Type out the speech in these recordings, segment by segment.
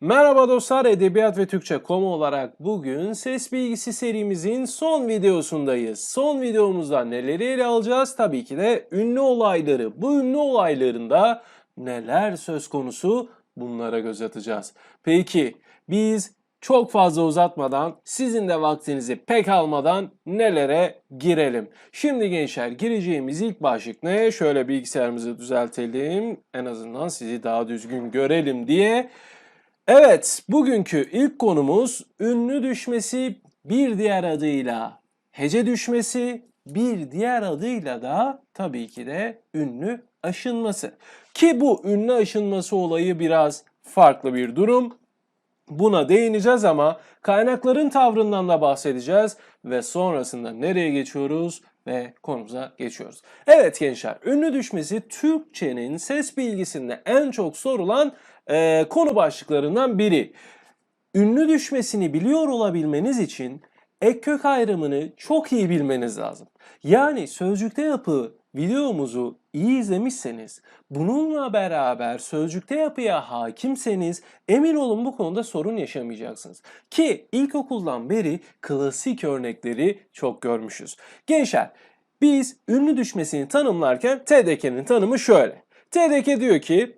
Merhaba dostlar, Edebiyat ve Türkçe.com olarak bugün ses bilgisi serimizin son videosundayız. Son videomuzda neleri ele alacağız? Tabii ki de ünlü olayları. Bu ünlü olaylarında neler söz konusu? Bunlara göz atacağız. Peki biz çok fazla uzatmadan, sizin de vaktinizi pek almadan nelere girelim? Şimdi gençler gireceğimiz ilk başlık ne? Şöyle bilgisayarımızı düzeltelim. En azından sizi daha düzgün görelim diye. Evet, bugünkü ilk konumuz ünlü düşmesi bir diğer adıyla hece düşmesi, bir diğer adıyla da tabii ki de ünlü aşınması. Ki bu ünlü aşınması olayı biraz farklı bir durum. Buna değineceğiz ama kaynakların tavrından da bahsedeceğiz ve sonrasında nereye geçiyoruz ve konumuza geçiyoruz. Evet gençler, ünlü düşmesi Türkçenin ses bilgisinde en çok sorulan eee, konu başlıklarından biri. Ünlü düşmesini biliyor olabilmeniz için ek kök ayrımını çok iyi bilmeniz lazım. Yani sözcükte yapı videomuzu iyi izlemişseniz, bununla beraber sözcükte yapıya hakimseniz emin olun bu konuda sorun yaşamayacaksınız. Ki ilkokuldan beri klasik örnekleri çok görmüşüz. Gençler, biz ünlü düşmesini tanımlarken TDK'nin tanımı şöyle. TDK diyor ki,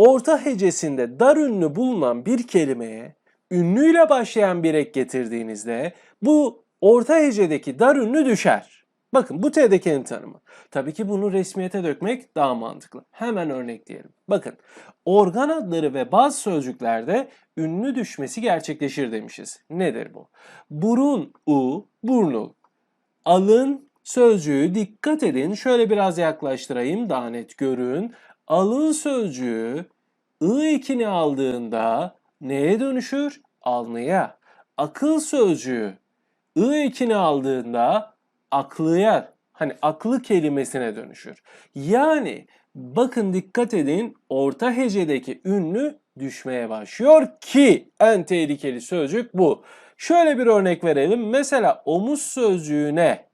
orta hecesinde dar ünlü bulunan bir kelimeye ünlüyle başlayan bir ek getirdiğinizde bu orta hecedeki dar ünlü düşer. Bakın bu TDK'nin tanımı. Tabii ki bunu resmiyete dökmek daha mantıklı. Hemen örnekleyelim. Bakın organ adları ve bazı sözcüklerde ünlü düşmesi gerçekleşir demişiz. Nedir bu? Burun, u, burnu. Alın sözcüğü dikkat edin. Şöyle biraz yaklaştırayım daha net görün. Alın sözcüğü ı ekini aldığında neye dönüşür? Alnıya. Akıl sözcüğü ı ekini aldığında aklıya hani aklı kelimesine dönüşür. Yani bakın dikkat edin orta hecedeki ünlü düşmeye başlıyor ki en tehlikeli sözcük bu. Şöyle bir örnek verelim. Mesela omuz sözcüğüne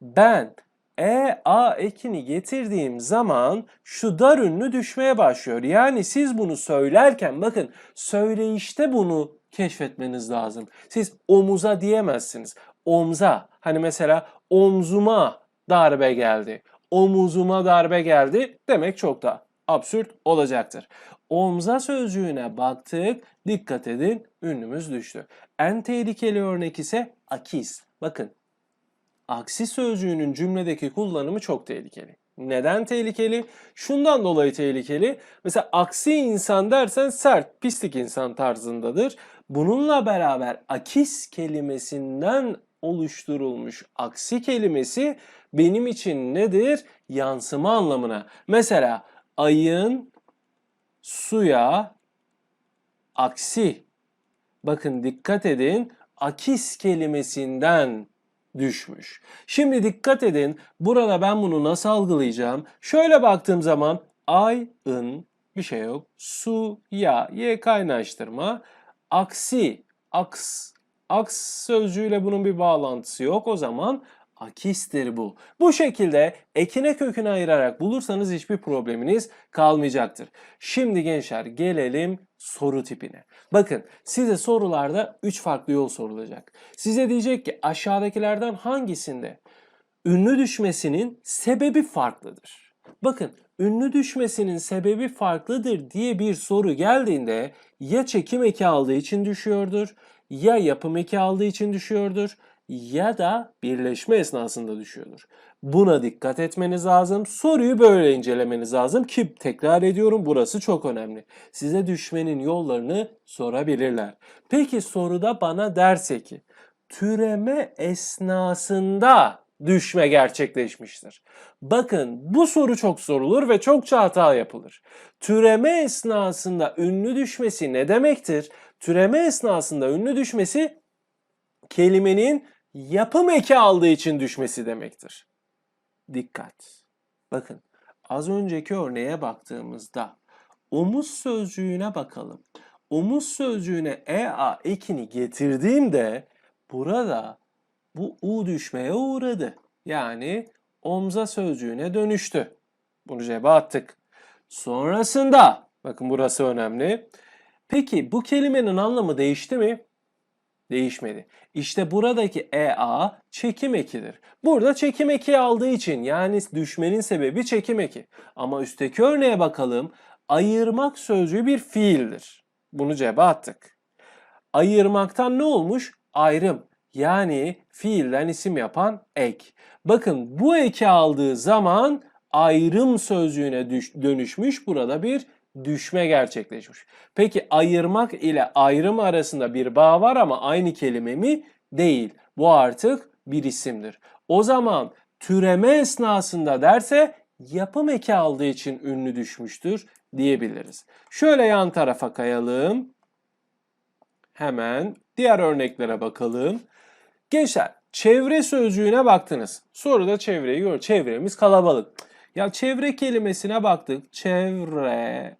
ben e a ekini getirdiğim zaman şu dar ünlü düşmeye başlıyor. Yani siz bunu söylerken bakın söyleyişte bunu keşfetmeniz lazım. Siz omuza diyemezsiniz. Omza. Hani mesela omzuma darbe geldi. Omuzuma darbe geldi demek çok da absürt olacaktır. Omza sözcüğüne baktık. Dikkat edin ünlümüz düştü. En tehlikeli örnek ise akis. Bakın aksi sözcüğünün cümledeki kullanımı çok tehlikeli. Neden tehlikeli? Şundan dolayı tehlikeli. Mesela aksi insan dersen sert, pislik insan tarzındadır. Bununla beraber akis kelimesinden oluşturulmuş aksi kelimesi benim için nedir? Yansıma anlamına. Mesela ayın suya aksi. Bakın dikkat edin akis kelimesinden düşmüş. Şimdi dikkat edin burada ben bunu nasıl algılayacağım? Şöyle baktığım zaman ayın bir şey yok. Su, ya, ye kaynaştırma. Aksi, aks, aks sözcüğüyle bunun bir bağlantısı yok. O zaman akistir bu. Bu şekilde ekine köküne ayırarak bulursanız hiçbir probleminiz kalmayacaktır. Şimdi gençler gelelim soru tipine. Bakın size sorularda 3 farklı yol sorulacak. Size diyecek ki aşağıdakilerden hangisinde ünlü düşmesinin sebebi farklıdır? Bakın ünlü düşmesinin sebebi farklıdır diye bir soru geldiğinde ya çekim eki aldığı için düşüyordur, ya yapım eki aldığı için düşüyordur ya da birleşme esnasında düşüyordur. Buna dikkat etmeniz lazım. Soruyu böyle incelemeniz lazım ki tekrar ediyorum burası çok önemli. Size düşmenin yollarını sorabilirler. Peki soruda bana derse ki türeme esnasında düşme gerçekleşmiştir. Bakın bu soru çok sorulur ve çokça hata yapılır. Türeme esnasında ünlü düşmesi ne demektir? Türeme esnasında ünlü düşmesi kelimenin yapım eki aldığı için düşmesi demektir. Dikkat. Bakın az önceki örneğe baktığımızda omuz sözcüğüne bakalım. Omuz sözcüğüne ea ekini getirdiğimde burada bu u düşmeye uğradı. Yani omza sözcüğüne dönüştü. Bunu cebe attık. Sonrasında bakın burası önemli. Peki bu kelimenin anlamı değişti mi? Değişmedi. İşte buradaki EA çekim ekidir. Burada çekim eki aldığı için yani düşmenin sebebi çekim eki. Ama üstteki örneğe bakalım. Ayırmak sözcüğü bir fiildir. Bunu cebe attık. Ayırmaktan ne olmuş? Ayrım. Yani fiilden isim yapan ek. Bakın bu eki aldığı zaman ayrım sözcüğüne dönüşmüş. Burada bir düşme gerçekleşmiş. Peki ayırmak ile ayrım arasında bir bağ var ama aynı kelime mi? Değil. Bu artık bir isimdir. O zaman türeme esnasında derse yapım eki aldığı için ünlü düşmüştür diyebiliriz. Şöyle yan tarafa kayalım. Hemen diğer örneklere bakalım. Gençler çevre sözcüğüne baktınız. Soruda çevreyi gör. Çevremiz kalabalık. Ya çevre kelimesine baktık. Çevre.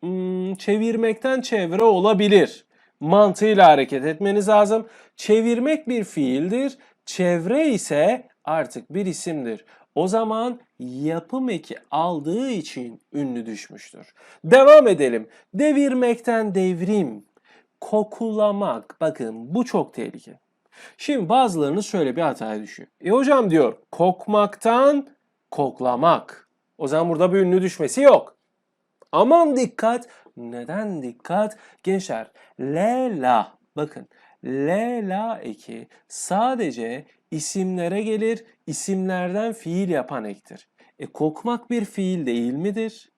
Hmm, çevirmekten çevre olabilir. Mantığıyla hareket etmeniz lazım. Çevirmek bir fiildir. Çevre ise artık bir isimdir. O zaman yapım eki aldığı için ünlü düşmüştür. Devam edelim. Devirmekten devrim. Kokulamak. Bakın bu çok tehlikeli. Şimdi bazılarınız şöyle bir hataya düşüyor. E hocam diyor kokmaktan koklamak. O zaman burada bir ünlü düşmesi yok. Aman dikkat. Neden dikkat? Gençler le la bakın le la eki sadece isimlere gelir isimlerden fiil yapan ektir. E kokmak bir fiil değil midir?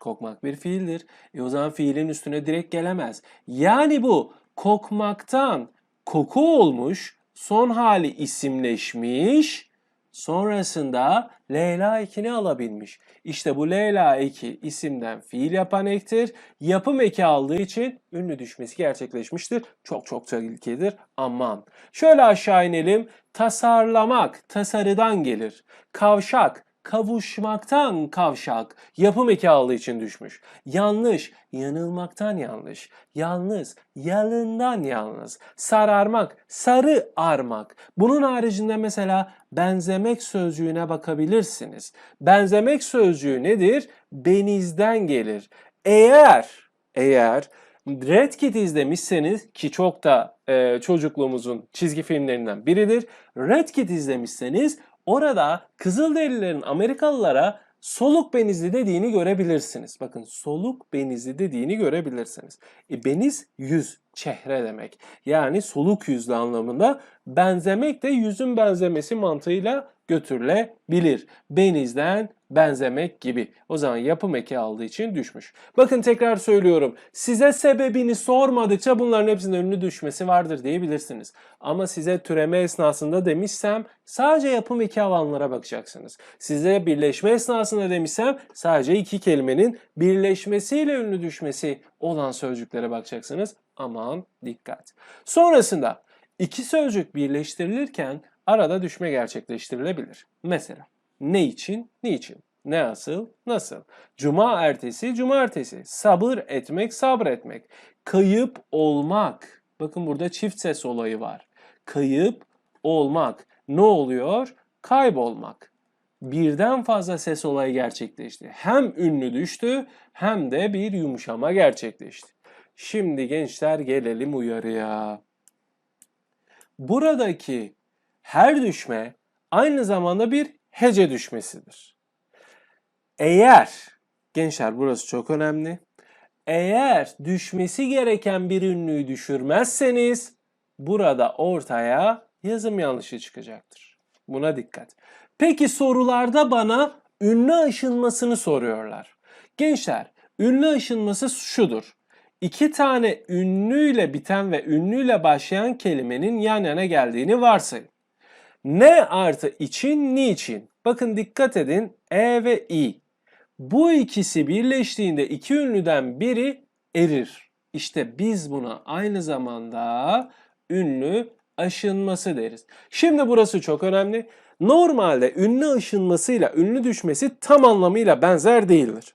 Kokmak bir fiildir. E o zaman fiilin üstüne direkt gelemez. Yani bu kokmaktan koku olmuş, son hali isimleşmiş, sonrasında Leyla ekini alabilmiş. İşte bu Leyla eki isimden fiil yapan ektir. Yapım eki aldığı için ünlü düşmesi gerçekleşmiştir. Çok çok tehlikelidir. Aman. Şöyle aşağı inelim. Tasarlamak tasarıdan gelir. Kavşak kavuşmaktan kavşak yapım eki aldığı için düşmüş. Yanlış, yanılmaktan yanlış. Yalnız, yalından yalnız. Sararmak, sarı armak. Bunun haricinde mesela benzemek sözcüğüne bakabilirsiniz. Benzemek sözcüğü nedir? Benizden gelir. Eğer, eğer Red Kit izlemişseniz ki çok da e, çocukluğumuzun çizgi filmlerinden biridir. Red Kit izlemişseniz orada Kızılderililerin Amerikalılara soluk benizli dediğini görebilirsiniz. Bakın soluk benizli dediğini görebilirsiniz. E, beniz yüz, çehre demek. Yani soluk yüzlü anlamında benzemek de yüzün benzemesi mantığıyla götürülebilir. Benizden benzemek gibi. O zaman yapım eki aldığı için düşmüş. Bakın tekrar söylüyorum. Size sebebini sormadıkça bunların hepsinin önünü düşmesi vardır diyebilirsiniz. Ama size türeme esnasında demişsem sadece yapım eki alanlara bakacaksınız. Size birleşme esnasında demişsem sadece iki kelimenin birleşmesiyle ünlü düşmesi olan sözcüklere bakacaksınız. Aman dikkat. Sonrasında iki sözcük birleştirilirken arada düşme gerçekleştirilebilir. Mesela ne için, niçin, ne asıl, nasıl, cuma ertesi, cumartesi, sabır etmek, sabretmek, kayıp olmak. Bakın burada çift ses olayı var. Kayıp olmak. Ne oluyor? Kaybolmak. Birden fazla ses olayı gerçekleşti. Hem ünlü düştü hem de bir yumuşama gerçekleşti. Şimdi gençler gelelim uyarıya. Buradaki her düşme aynı zamanda bir hece düşmesidir. Eğer, gençler burası çok önemli. Eğer düşmesi gereken bir ünlüyü düşürmezseniz burada ortaya yazım yanlışı çıkacaktır. Buna dikkat. Peki sorularda bana ünlü aşınmasını soruyorlar. Gençler, ünlü aşınması şudur. İki tane ünlüyle biten ve ünlüyle başlayan kelimenin yan yana geldiğini varsayın. Ne artı için, niçin? Bakın dikkat edin. E ve i. Bu ikisi birleştiğinde iki ünlüden biri erir. İşte biz buna aynı zamanda ünlü aşınması deriz. Şimdi burası çok önemli. Normalde ünlü aşınmasıyla ünlü düşmesi tam anlamıyla benzer değildir.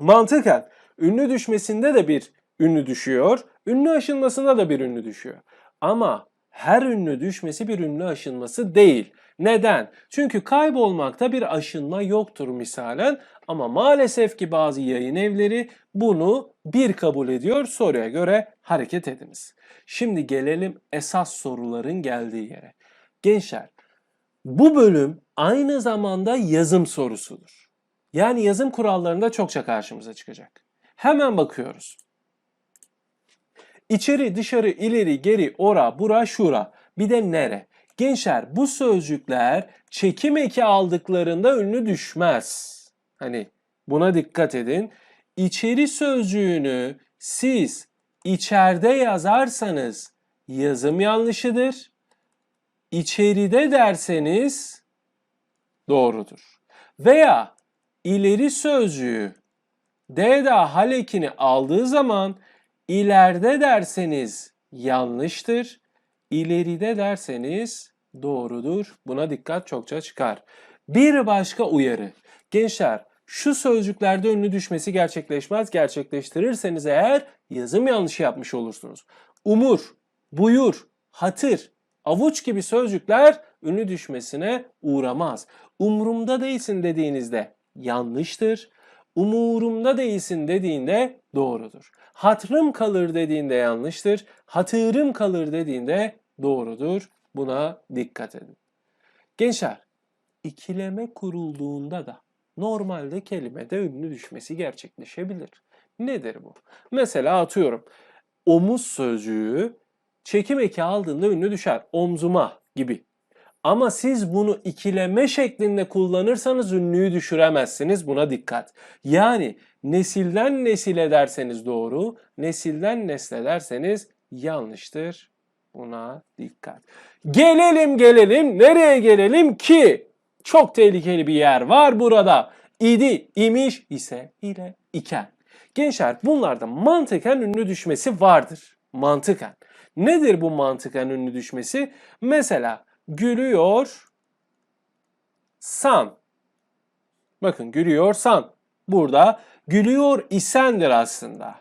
Mantıken ünlü düşmesinde de bir ünlü düşüyor, ünlü aşınmasında da bir ünlü düşüyor. Ama her ünlü düşmesi bir ünlü aşınması değil. Neden? Çünkü kaybolmakta bir aşınma yoktur misalen ama maalesef ki bazı yayın evleri bunu bir kabul ediyor. Soruya göre hareket ediniz. Şimdi gelelim esas soruların geldiği yere. Gençler, bu bölüm aynı zamanda yazım sorusudur. Yani yazım kurallarında çokça karşımıza çıkacak. Hemen bakıyoruz. İçeri, dışarı, ileri, geri, ora, bura, şura. Bir de nere? Gençler bu sözcükler çekim eki aldıklarında ünlü düşmez. Hani buna dikkat edin. İçeri sözcüğünü siz içeride yazarsanız yazım yanlışıdır. İçeride derseniz doğrudur. Veya ileri sözcüğü D'da hal ekini aldığı zaman ileride derseniz yanlıştır. İleride derseniz doğrudur. Buna dikkat çokça çıkar. Bir başka uyarı. Gençler şu sözcüklerde ünlü düşmesi gerçekleşmez. Gerçekleştirirseniz eğer yazım yanlışı yapmış olursunuz. Umur, buyur, hatır, avuç gibi sözcükler ünlü düşmesine uğramaz. Umurumda değilsin dediğinizde yanlıştır. Umurumda değilsin dediğinde doğrudur. Hatrım kalır dediğinde yanlıştır. Hatırım kalır dediğinde doğrudur. Buna dikkat edin. Gençler, ikileme kurulduğunda da normalde kelimede ünlü düşmesi gerçekleşebilir. Nedir bu? Mesela atıyorum omuz sözcüğü çekim eki aldığında ünlü düşer. Omzuma gibi. Ama siz bunu ikileme şeklinde kullanırsanız ünlüyü düşüremezsiniz. Buna dikkat. Yani nesilden nesile derseniz doğru, nesilden nesle derseniz yanlıştır. Buna dikkat. Gelelim gelelim. Nereye gelelim ki? Çok tehlikeli bir yer var burada. İdi, imiş, ise, ile, iken. Gençler bunlarda mantıken ünlü düşmesi vardır. Mantıken. Nedir bu mantıken ünlü düşmesi? Mesela gülüyor san. Bakın gülüyor san. Burada gülüyor isendir aslında.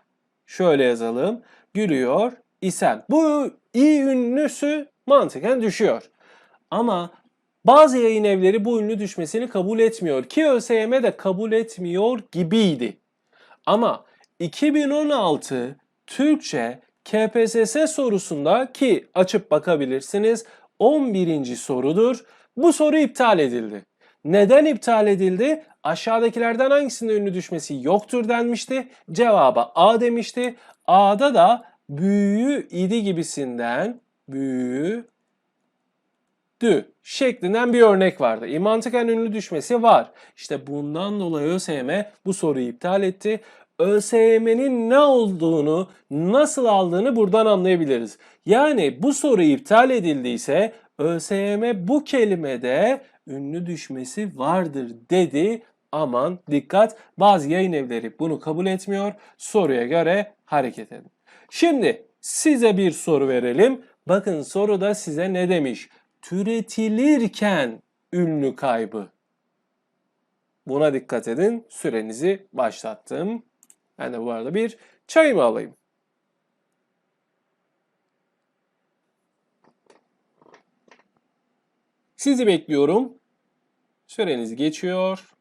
Şöyle yazalım. Gülüyor isen. Bu i ünlüsü mantıken düşüyor. Ama bazı yayın evleri bu ünlü düşmesini kabul etmiyor ki ÖSYM de kabul etmiyor gibiydi. Ama 2016 Türkçe KPSS sorusunda ki açıp bakabilirsiniz 11. sorudur. Bu soru iptal edildi. Neden iptal edildi? Aşağıdakilerden hangisinde ünlü düşmesi yoktur denmişti. Cevaba A demişti. A'da da büyüğü idi gibisinden büyüğü dü şeklinden bir örnek vardı. E, mantıken ünlü düşmesi var. İşte bundan dolayı ÖSYM bu soruyu iptal etti. ÖSYM'nin ne olduğunu, nasıl aldığını buradan anlayabiliriz. Yani bu soru iptal edildiyse ÖSYM bu kelimede ünlü düşmesi vardır dedi. Aman dikkat bazı yayın evleri bunu kabul etmiyor. Soruya göre hareket edin. Şimdi size bir soru verelim. Bakın soruda size ne demiş? Türetilirken ünlü kaybı. Buna dikkat edin. Sürenizi başlattım. Ben de bu arada bir çayımı alayım. Sizi bekliyorum. Süreniz geçiyor.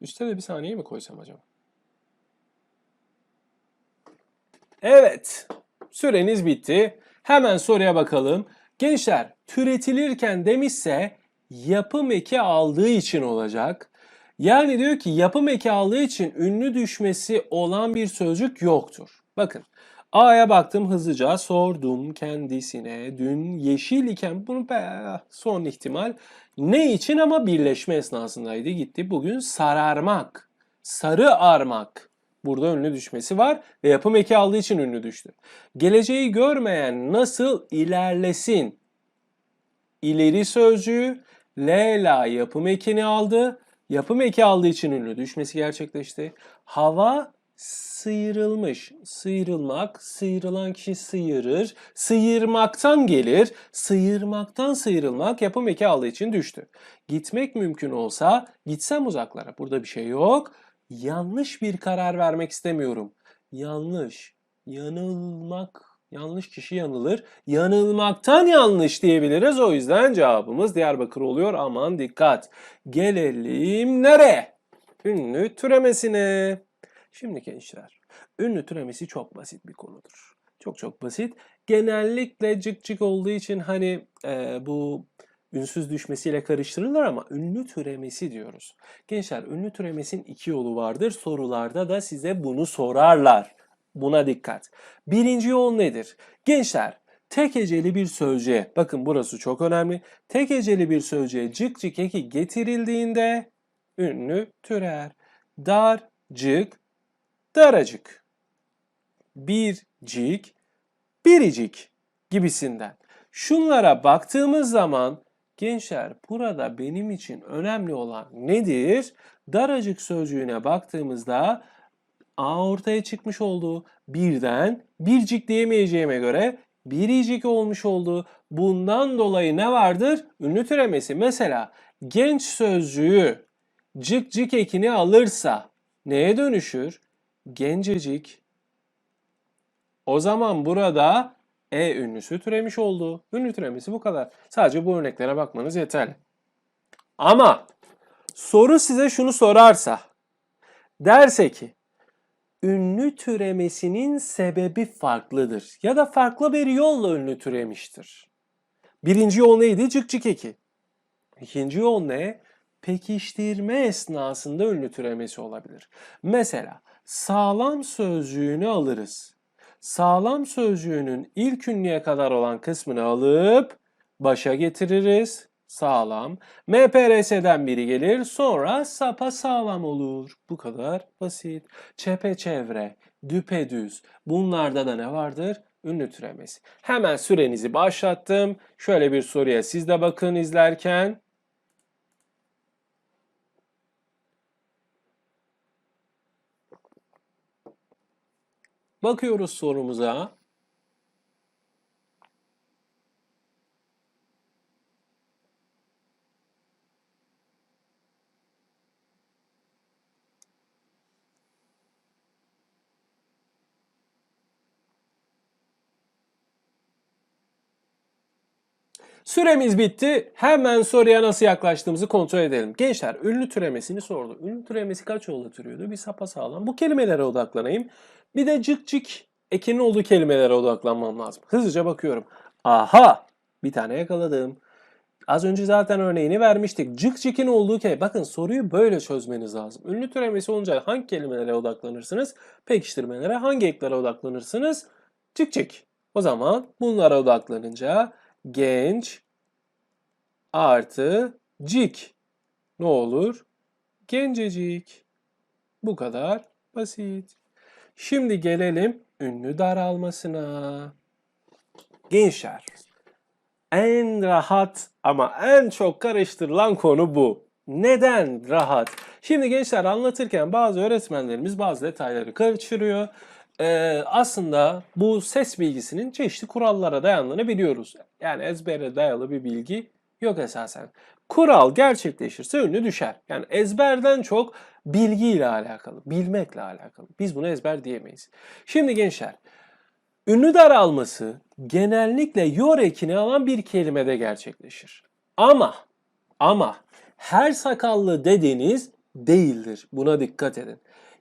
Üste de bir saniye mi koysam acaba? Evet. Süreniz bitti. Hemen soruya bakalım. Gençler türetilirken demişse yapım eki aldığı için olacak. Yani diyor ki yapım eki aldığı için ünlü düşmesi olan bir sözcük yoktur. Bakın A'ya baktım hızlıca sordum kendisine. Dün yeşil iken bunu be, son ihtimal ne için ama birleşme esnasındaydı. Gitti bugün sararmak sarı armak. Burada ünlü düşmesi var ve yapım eki aldığı için ünlü düştü. Geleceği görmeyen nasıl ilerlesin? İleri sözcüğü Lela yapım ekini aldı Yapım eki aldığı için ünlü düşmesi gerçekleşti. Hava sıyrılmış. Sıyrılmak, sıyrılan kişi sıyırır. Sıyırmaktan gelir. Sıyırmaktan sıyrılmak yapım eki aldığı için düştü. Gitmek mümkün olsa gitsem uzaklara. Burada bir şey yok. Yanlış bir karar vermek istemiyorum. Yanlış. Yanılmak Yanlış kişi yanılır. Yanılmaktan yanlış diyebiliriz. O yüzden cevabımız Diyarbakır oluyor. Aman dikkat. Gelelim nereye? Ünlü türemesine. Şimdi gençler, ünlü türemesi çok basit bir konudur. Çok çok basit. Genellikle cık cık olduğu için hani e, bu ünsüz düşmesiyle karıştırılır ama ünlü türemesi diyoruz. Gençler ünlü türemesinin iki yolu vardır. Sorularda da size bunu sorarlar. Buna dikkat. Birinci yol nedir? Gençler tek heceli bir sözcüğe, bakın burası çok önemli. Tek heceli bir sözcüğe cık cık eki getirildiğinde ünlü türer. Dar, cık, daracık. Bircik, biricik gibisinden. Şunlara baktığımız zaman gençler burada benim için önemli olan nedir? Daracık sözcüğüne baktığımızda A ortaya çıkmış oldu. Birden bircik diyemeyeceğime göre biricik olmuş oldu. Bundan dolayı ne vardır? Ünlü türemesi. Mesela genç sözcüğü cık cık ekini alırsa neye dönüşür? Gencecik. O zaman burada e ünlüsü türemiş oldu. Ünlü türemesi bu kadar. Sadece bu örneklere bakmanız yeterli. Ama soru size şunu sorarsa derse ki ünlü türemesinin sebebi farklıdır ya da farklı bir yolla ünlü türemiştir. Birinci yol neydi? Cık cık eki. İkinci yol ne? Pekiştirme esnasında ünlü türemesi olabilir. Mesela sağlam sözcüğünü alırız. Sağlam sözcüğünün ilk ünlüye kadar olan kısmını alıp başa getiririz. Sağlam. MPRS'den biri gelir sonra sapa sağlam olur. Bu kadar basit. Çepeçevre, düpedüz. Bunlarda da ne vardır? Ünlü türemesi. Hemen sürenizi başlattım. Şöyle bir soruya siz de bakın izlerken. Bakıyoruz sorumuza. Süremiz bitti. Hemen soruya nasıl yaklaştığımızı kontrol edelim. Gençler ünlü türemesini sordu. Ünlü türemesi kaç yolla türüyordu? Bir sapasağlam. Bu kelimelere odaklanayım. Bir de cık cık ekinin olduğu kelimelere odaklanmam lazım. Hızlıca bakıyorum. Aha! Bir tane yakaladım. Az önce zaten örneğini vermiştik. Cık cık'in olduğu kelime. Bakın soruyu böyle çözmeniz lazım. Ünlü türemesi olunca hangi kelimelere odaklanırsınız? Pekiştirmelere hangi eklere odaklanırsınız? Cık cık. O zaman bunlara odaklanınca genç artı cik ne olur? Gencecik. Bu kadar basit. Şimdi gelelim ünlü daralmasına. Gençler, en rahat ama en çok karıştırılan konu bu. Neden rahat? Şimdi gençler anlatırken bazı öğretmenlerimiz bazı detayları kaçırıyor. Ee, aslında bu ses bilgisinin çeşitli kurallara dayandığını biliyoruz. Yani ezbere dayalı bir bilgi yok esasen. Kural gerçekleşirse ünlü düşer. Yani ezberden çok bilgiyle alakalı, bilmekle alakalı. Biz bunu ezber diyemeyiz. Şimdi gençler, ünlü daralması genellikle yor ekini alan bir kelimede gerçekleşir. Ama, ama her sakallı dediğiniz değildir. Buna dikkat edin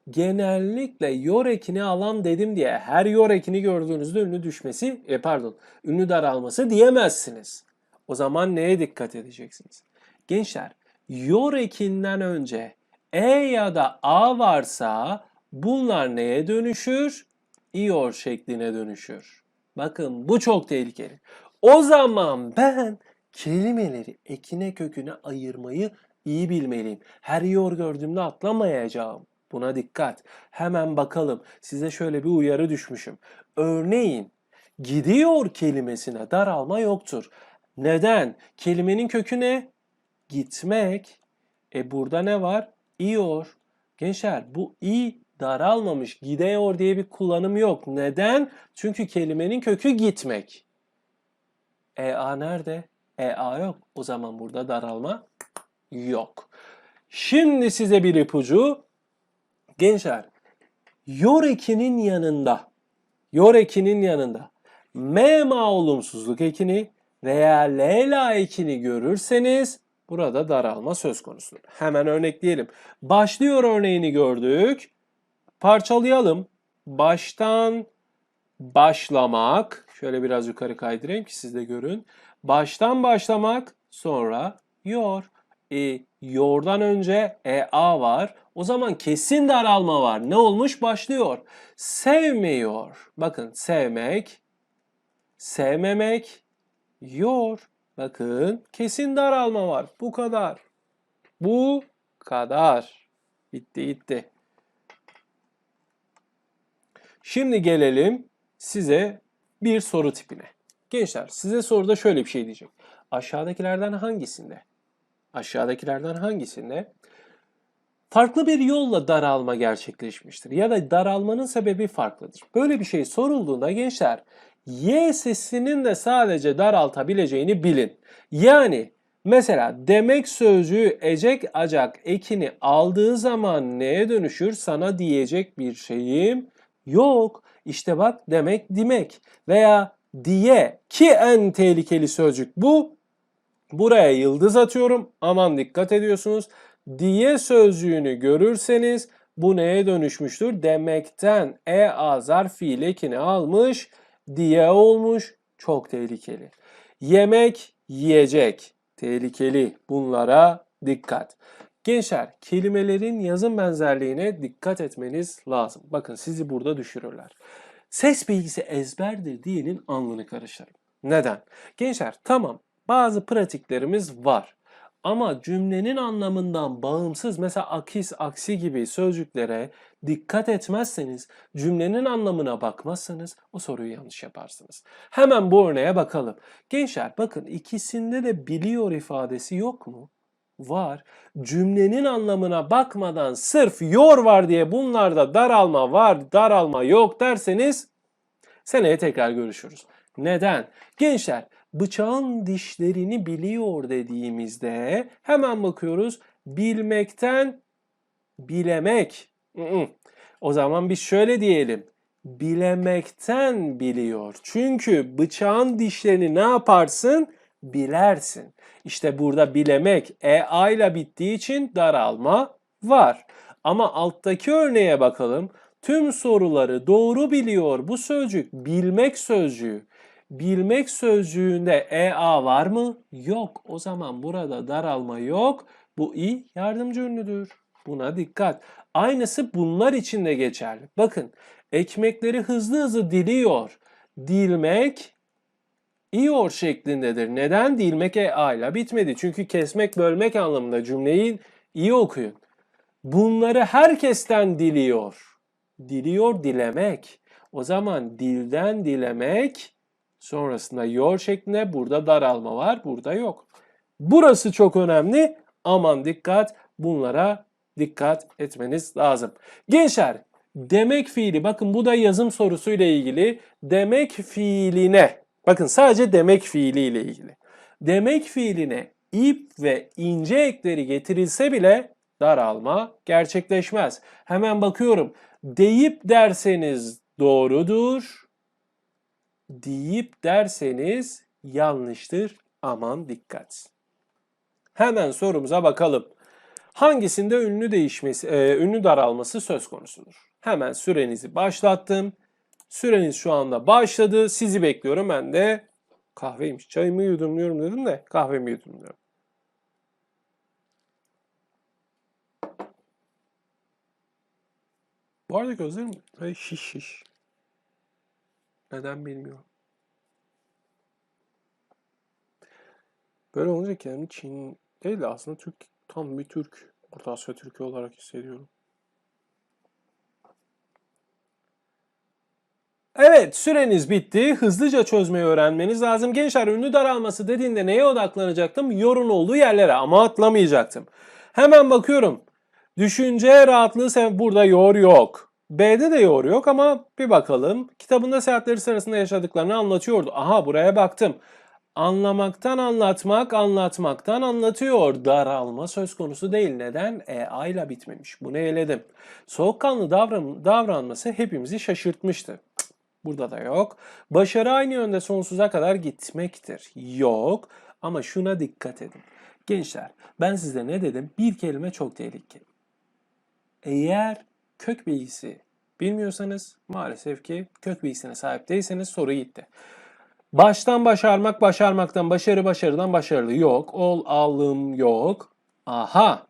genellikle yor ekini alan dedim diye her yor ekini gördüğünüzde ünlü düşmesi, e pardon, ünlü daralması diyemezsiniz. O zaman neye dikkat edeceksiniz? Gençler, yor ekinden önce e ya da a varsa bunlar neye dönüşür? İyor şekline dönüşür. Bakın bu çok tehlikeli. O zaman ben kelimeleri ekine köküne ayırmayı iyi bilmeliyim. Her yor gördüğümde atlamayacağım. Buna dikkat. Hemen bakalım. Size şöyle bir uyarı düşmüşüm. Örneğin gidiyor kelimesine daralma yoktur. Neden? Kelimenin kökü ne? Gitmek. E burada ne var? İyor. Gençler bu i daralmamış. Gidiyor diye bir kullanım yok. Neden? Çünkü kelimenin kökü gitmek. E a nerede? E a yok. O zaman burada daralma yok. Şimdi size bir ipucu. Gençler, yor yanında, yor ekinin yanında mema olumsuzluk ekini veya lela ekini görürseniz burada daralma söz konusudur. Hemen örnekleyelim. Başlıyor örneğini gördük. Parçalayalım. Baştan başlamak. Şöyle biraz yukarı kaydırayım ki siz de görün. Baştan başlamak sonra yor. E, yordan önce ea var. O zaman kesin daralma var. Ne olmuş? Başlıyor. Sevmiyor. Bakın sevmek, sevmemek, yor. Bakın kesin daralma var. Bu kadar. Bu kadar. Bitti gitti. Şimdi gelelim size bir soru tipine. Gençler size soruda şöyle bir şey diyecek. Aşağıdakilerden hangisinde? Aşağıdakilerden hangisinde farklı bir yolla daralma gerçekleşmiştir ya da daralmanın sebebi farklıdır. Böyle bir şey sorulduğunda gençler y sesinin de sadece daraltabileceğini bilin. Yani mesela demek sözcüğü ecek acak ekini aldığı zaman neye dönüşür? Sana diyecek bir şeyim yok. İşte bak demek dimek veya diye ki en tehlikeli sözcük bu. Buraya yıldız atıyorum. Aman dikkat ediyorsunuz. Diye sözcüğünü görürseniz bu neye dönüşmüştür? Demekten e azar fiil ekini almış diye olmuş. Çok tehlikeli. Yemek, yiyecek. Tehlikeli. Bunlara dikkat. Gençler kelimelerin yazım benzerliğine dikkat etmeniz lazım. Bakın sizi burada düşürürler. Ses bilgisi ezberdir diyenin alnını karıştırın. Neden? Gençler tamam bazı pratiklerimiz var. Ama cümlenin anlamından bağımsız mesela akis, aksi gibi sözcüklere dikkat etmezseniz, cümlenin anlamına bakmazsanız o soruyu yanlış yaparsınız. Hemen bu örneğe bakalım. Gençler bakın ikisinde de biliyor ifadesi yok mu? Var. Cümlenin anlamına bakmadan sırf yor var diye bunlarda daralma var, daralma yok derseniz seneye tekrar görüşürüz. Neden? Gençler bıçağın dişlerini biliyor dediğimizde hemen bakıyoruz bilmekten bilemek. O zaman biz şöyle diyelim. Bilemekten biliyor. Çünkü bıçağın dişlerini ne yaparsın? Bilersin. İşte burada bilemek e a ile bittiği için daralma var. Ama alttaki örneğe bakalım. Tüm soruları doğru biliyor bu sözcük bilmek sözcüğü. Bilmek sözcüğünde EA var mı? Yok. O zaman burada daralma yok. Bu i yardımcı ünlüdür. Buna dikkat. Aynısı bunlar için de geçerli. Bakın ekmekleri hızlı hızlı diliyor. Dilmek iyor şeklindedir. Neden? Dilmek EA ile bitmedi. Çünkü kesmek bölmek anlamında cümleyi iyi okuyun. Bunları herkesten diliyor. Diliyor dilemek. O zaman dilden dilemek Sonrasında yor şeklinde burada daralma var. Burada yok. Burası çok önemli. Aman dikkat. Bunlara dikkat etmeniz lazım. Gençler demek fiili bakın bu da yazım sorusuyla ilgili. Demek fiiline bakın sadece demek fiiliyle ilgili. Demek fiiline ip ve ince ekleri getirilse bile daralma gerçekleşmez. Hemen bakıyorum. Deyip derseniz doğrudur deyip derseniz yanlıştır. Aman dikkat. Hemen sorumuza bakalım. Hangisinde ünlü değişmesi, e, ünlü daralması söz konusudur? Hemen sürenizi başlattım. Süreniz şu anda başladı. Sizi bekliyorum. Ben de kahveymiş. Çayımı yudumluyorum dedim de kahvemi yudumluyorum. Bu arada gözlerim böyle şiş şiş. Neden bilmiyorum. Böyle olunca kendimi Çin değil de aslında Türk, tam bir Türk, Orta Asya Türk'ü olarak hissediyorum. Evet süreniz bitti. Hızlıca çözmeyi öğrenmeniz lazım. Gençler ünlü daralması dediğinde neye odaklanacaktım? Yorun olduğu yerlere ama atlamayacaktım. Hemen bakıyorum. Düşünce rahatlığı burada yor yok. B'de de yor yok ama bir bakalım. Kitabında seyahatleri sırasında yaşadıklarını anlatıyordu. Aha buraya baktım. Anlamaktan anlatmak, anlatmaktan anlatıyor. Daralma söz konusu değil. Neden? E A bitmemiş. Bunu eledim. Soğukkanlı davran davranması hepimizi şaşırtmıştı. Burada da yok. Başarı aynı yönde sonsuza kadar gitmektir. Yok. Ama şuna dikkat edin. Gençler ben size ne dedim? Bir kelime çok tehlikeli. Eğer kök bilgisi bilmiyorsanız maalesef ki kök bilgisine sahip değilseniz soru gitti. Baştan başarmak, başarmaktan, başarı, başarıdan başarılı yok. Ol, alım yok. Aha!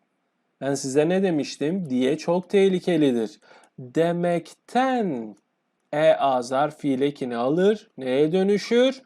Ben size ne demiştim? Diye çok tehlikelidir. Demekten e azar fiil ekini alır. Neye dönüşür?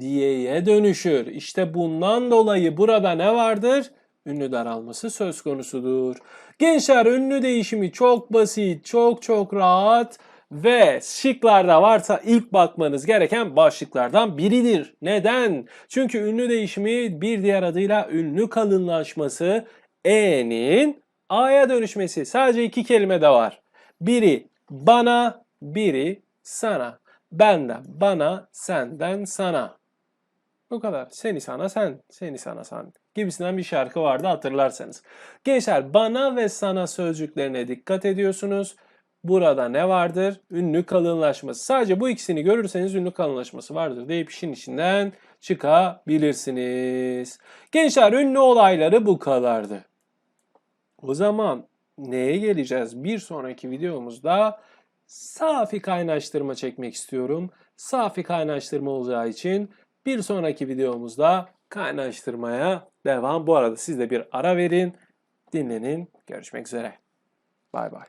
Diyeye dönüşür. İşte bundan dolayı burada ne vardır? Ünlü daralması söz konusudur. Gençler ünlü değişimi çok basit, çok çok rahat ve şıklarda varsa ilk bakmanız gereken başlıklardan biridir. Neden? Çünkü ünlü değişimi bir diğer adıyla ünlü kalınlaşması E'nin A'ya dönüşmesi. Sadece iki kelime de var. Biri bana, biri sana. Benden bana, senden sana. Bu kadar. Seni sana sen, seni sana sen gibisinden bir şarkı vardı hatırlarsanız. Gençler bana ve sana sözcüklerine dikkat ediyorsunuz. Burada ne vardır? Ünlü kalınlaşması. Sadece bu ikisini görürseniz ünlü kalınlaşması vardır deyip işin içinden çıkabilirsiniz. Gençler ünlü olayları bu kadardı. O zaman neye geleceğiz? Bir sonraki videomuzda safi kaynaştırma çekmek istiyorum. Safi kaynaştırma olacağı için bir sonraki videomuzda kaynaştırmaya devam. Bu arada siz de bir ara verin, dinlenin. Görüşmek üzere. Bay bay.